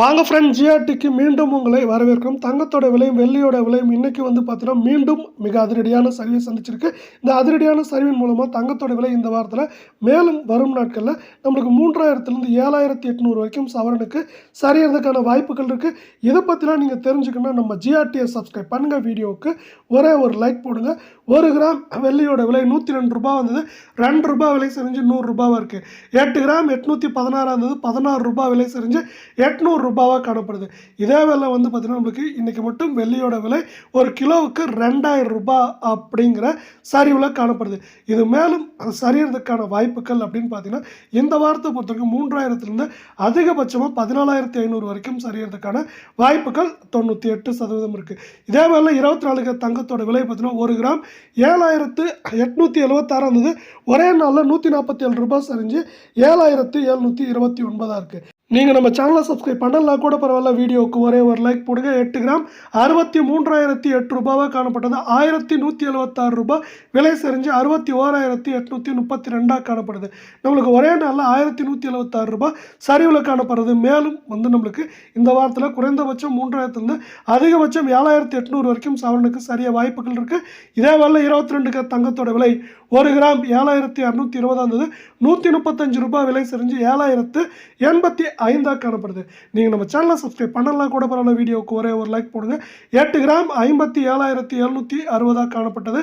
வாங்க ஃப்ரெண்ட் ஜிஆர்டிக்கு மீண்டும் உங்களை வரவேற்கும் தங்கத்தோட விலையும் வெள்ளியோட விலையும் இன்றைக்கி வந்து பார்த்தீங்கன்னா மீண்டும் மிக அதிரடியான சரிவை சந்திச்சிருக்கு. இந்த அதிரடியான சரிவின் மூலமாக தங்கத்தோட விலை இந்த வாரத்தில் மேலும் வரும் நாட்களில் நம்மளுக்கு மூன்றாயிரத்துலேருந்து ஏழாயிரத்தி எட்நூறு வரைக்கும் சவரனுக்கு சரியறதுக்கான வாய்ப்புகள் இருக்குது இதை பற்றிலாம் நீங்கள் தெரிஞ்சுக்கணும் நம்ம ஜிஆர்டியை சப்ஸ்கிரைப் பண்ணுங்கள் வீடியோவுக்கு ஒரே ஒரு லைக் போடுங்க. ஒரு கிராம் வெள்ளியோட விலை நூற்றி ரெண்டு ரூபா வந்தது. ரெண்டு ரூபா விலை செறிஞ்சு நூறுரூபாவாக இருக்குது எட்டு கிராம் எட்நூற்றி பதினாறாக இருந்தது பதினாறு ரூபாய் விலை செறிஞ்சு எட்நூறு ரூபாவாக காணப்படுது. இதே விலை வந்து பார்த்திங்கன்னா நம்மளுக்கு இன்றைக்கி மட்டும் வெள்ளியோட விலை ஒரு கிலோவுக்கு ரெண்டாயிரம் ரூபாய் அப்படிங்கிற சரிவில் காணப்படுது. இது மேலும் அது சரியறதுக்கான வாய்ப்புகள் அப்படின்னு பார்த்தீங்கன்னா இந்த வாரத்தை பொறுத்தவரைக்கும் மூன்றாயிரத்துலேருந்து அதிகபட்சமாக பதினாலாயிரத்தி ஐநூறு வரைக்கும் சரியறதுக்கான வாய்ப்புகள் தொண்ணூற்றி எட்டு சதவீதம் இருக்குது இதே வேலை இருபத்தி நாலு தங்கத்தோட விலை பார்த்தீங்கன்னா ஒரு கிராம் ஏழாயிரத்து எட்நூற்றி எழுபத்தாறு இருந்தது. ஒரே நாளில் நூற்றி நாற்பத்தி ஏழு ரூபாய் சரிஞ்சு ஏழாயிரத்து எழுநூற்றி இருபத்தி ஒன்பதாக இருக்குது நீங்கள் நம்ம சேனலை சப்ஸ்கிரைப் பண்ணலாம் கூட பரவாயில்ல வீடியோவுக்கு ஒரே ஒரு லைக் போடுங்க. எட்டு கிராம் அறுபத்தி மூன்றாயிரத்தி எட்டு ரூபாவாக காணப்பட்டது. ஆயிரத்தி நூற்றி எழுபத்தாறு ரூபாய் விலை செறிஞ்சு அறுபத்தி ஓராயிரத்தி எட்நூற்றி முப்பத்தி ரெண்டாக காணப்படுது. நம்மளுக்கு ஒரே நாளில் ஆயிரத்தி நூற்றி எழுபத்தாறு ரூபாய் சரிவில் காணப்படுறது மேலும் வந்து நம்மளுக்கு இந்த வாரத்தில் குறைந்தபட்சம் மூன்றாயிரத்துலேருந்து அதிகபட்சம் ஏழாயிரத்தி எட்நூறு வரைக்கும் சவரனுக்கு சரிய வாய்ப்புகள் இருக்குது இதே வேலை இருபத்தி ரெண்டு கிராம் தங்கத்தோட விலை ஒரு கிராம் ஏழாயிரத்தி அறுநூற்றி இருபதாம் இருந்தது நூற்றி முப்பத்தஞ்சு ரூபாய் விலை செறிஞ்சு ஏழாயிரத்து எண்பத்தி ஐந்தாக காணப்படுது. நீங்கள் நம்ம சேனலை சப்ஸ்கிரைப் பண்ணலாம் கூட பரவாயில்ல வீடியோவுக்கு ஒரே ஒரு லைக் போடுங்க. எட்டு கிராம் ஐம்பத்தி ஏழாயிரத்தி எழுநூற்றி அறுபதாக காணப்பட்டது.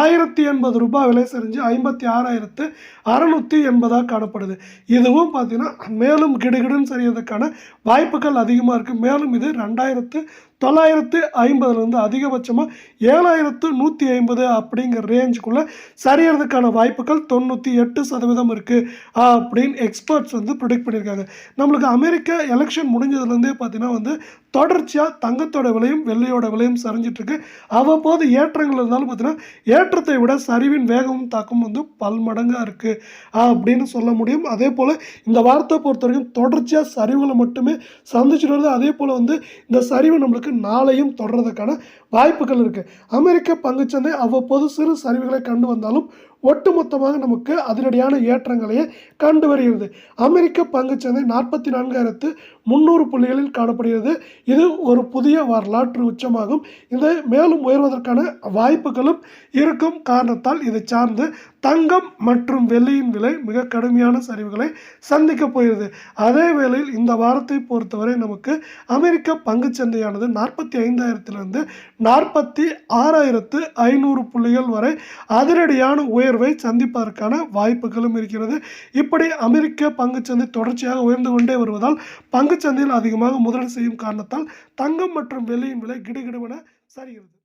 ஆயிரத்தி எண்பது ரூபாய் விலை செறிஞ்சு ஐம்பத்தி ஆறாயிரத்து அறநூற்றி எண்பதாக காணப்படுது. இதுவும் பார்த்தீங்கன்னா மேலும் கிடுகிடுன்னு சரியறதுக்கான வாய்ப்புகள் அதிகமாக இருக்குது மேலும் இது ரெண்டாயிரத்து தொள்ளாயிரத்து ஐம்பதுலேருந்து அதிகபட்சமாக ஏழாயிரத்து நூற்றி ஐம்பது அப்படிங்கிற ரேஞ்சுக்குள்ளே சரியறதுக்கான வாய்ப்புகள் தொண்ணூற்றி எட்டு சதவீதம் இருக்குது அப்படின்னு எக்ஸ்பர்ட்ஸ் வந்து ப்ரிடிக்ட் பண்ணியிருக்காங்க. நம்மளுக்கு அமெரிக்கா எலெக்ஷன் முடிஞ்சதுலேருந்தே பார்த்தீங்கன்னா வந்து தொடர்ச்சியாக தங்கத்தோட விலையும் வெள்ளையோட விலையும் சரிஞ்சிட்ருக்கு. அவ்வப்போது ஏற்றங்கள் இருந்தாலும் பார்த்தீங்கன்னா ஏற்றத்தை விட சரிவின் வேகமும் தாக்கம் வந்து பல்மடங்காக இருக்குது அப்படின்னு சொல்ல முடியும். அதே போல் இந்த வாரத்தை பொறுத்த வரைக்கும் தொடர்ச்சியாக சரிவுகளை மட்டுமே சந்திச்சுட்டு வருது. அதே போல் வந்து இந்த சரிவு நம்மளுக்கு நாளையும் தொடர்றதுக்கான வாய்ப்புகள் இருக்குது அமெரிக்க பங்குச்சந்தை அவ்வப்போது சிறு சரிவுகளை கண்டு வந்தாலும் ஒட்டுமொத்தமாக நமக்கு அதிரடியான ஏற்றங்களையே கண்டு வருகிறது. அமெரிக்க பங்குச்சந்தை நாற்பத்தி நான்காயிரத்து முந்நூறு புள்ளிகளில் காணப்படுகிறது. இது ஒரு புதிய வரலாற்று உச்சமாகும். இது மேலும் உயர்வதற்கான வாய்ப்புகளும் இருக்கும் காரணத்தால் இதை சார்ந்து தங்கம் மற்றும் வெள்ளியின் விலை மிக கடுமையான சரிவுகளை சந்திக்கப் போகிறது. அதே வேளையில் இந்த வாரத்தை பொறுத்தவரை நமக்கு அமெரிக்க பங்குச்சந்தையானது நாற்பத்தி ஐந்தாயிரத்திலிருந்து நாற்பத்தி ஆறாயிரத்து ஐநூறு புள்ளிகள் வரை அதிரடியான உயர்வை சந்திப்பதற்கான வாய்ப்புகளும் இருக்கிறது. இப்படி அமெரிக்க பங்குச்சந்தை தொடர்ச்சியாக உயர்ந்து கொண்டே வருவதால் பங்குச்சந்தையில் அதிகமாக முதலீடு செய்யும் காரணத்தால் தங்கம் மற்றும் வெள்ளியின் விலை கிடுகிடுவென சரிகிறது.